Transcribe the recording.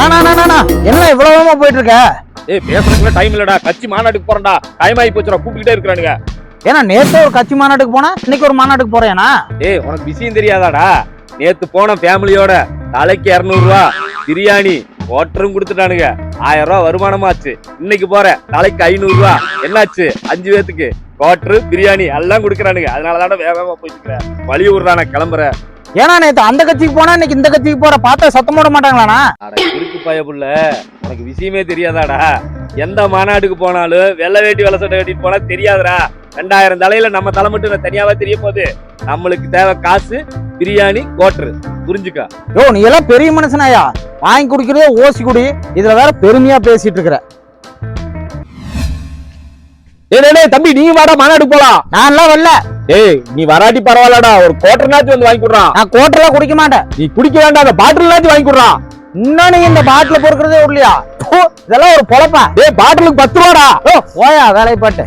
என்ன இவ்வளவு வேகமா போயிட்டு இருக்க ஏய் பேசுறதுக்குள்ள டைம் இல்லடா. கட்சி மாநாட்டுக்கு போறேன்டா. டைம் ஆகி போச்சுடா கூப்பிட்டுட்டே இருக்கிறானுங்க. ஏன்னா நேத்து ஒரு கட்சி மாநாட்டுக்கு போனா இன்னைக்கு ஒரு மாநாட்டுக்கு போறேனா? ஏய் உனக்கு விஷயம் தெரியாதாடா. நேத்து போன ஃபேமிலியோட தலைக்கு இரநூறுவா பிரியாணி ஓட்டரும் கொடுத்துட்டானுங்க. ஆயிரம் ரூபா வருமானமாச்சு. இன்னைக்கு போறேன் தலைக்கு ஐநூறு ரூபா என்னாச்சு? அஞ்சு பேத்துக்கு. கோட்டரு பிரியாணி எல்லாம் கொடுக்குறானுங்க. அதனாலதான வேகமா போயிட்டு இருக்கிறேன் வழி விடுறான கிளம்புறேன் ஏன்னா நேத்து அந்த கட்சிக்கு போனா இன்னைக்கு இந்த கட்சிக்கு போற பார்த்தா சத்தம் போட மாட்டாங்களாண்ணா? இருக்கு உனக்கு விஷயமே தெரியாதாடா. எந்த மாநாட்டுக்கு போனாலும் வெள்ளை வேட்டி வெள்ளை சட்டை கட்டிட்டு போனா தெரியாதுடா. ரெண்டாயிரம் தலையில நம்ம தலை மட்டும் தனியாவா தெரிய போகுது நம்மளுக்கு தேவை காசு பிரியாணி கோட்டரு புரிஞ்சுக்க? யோ நீ எல்லாம் பெரிய மனுஷனாயா? வாங்கி குடிக்கிறதே ஓசி குடி. இதுல வேற பெருமையா பேசிட்டு இருக்கிற. டேய் தம்பி நீ வாடா மாநாட்டுக்கு போலாம். நான் எல்லாம் வரல. ஏய் நீ வராட்டி பரவாயில்லடா ஒரு கோட்டர்னாச்சும் வந்து வாங்கி கொடுறான் நான் கோட்டெல்லாம் குடிக்க மாட்டேன். நீ குடிக்க வேண்டாம் அந்த பாட்டில்னாச்சும் வாங்கி கொடுறான் இன்னும் நீங்க இந்த பாட்டில பொறுக்கிறதே இல்லையா இதெல்லாம் ஒரு பொழப்பா. ஏய் பாட்டிலுக்கு பத்து ரூபாடா. ஓ போயா வேலையை பாட்டு.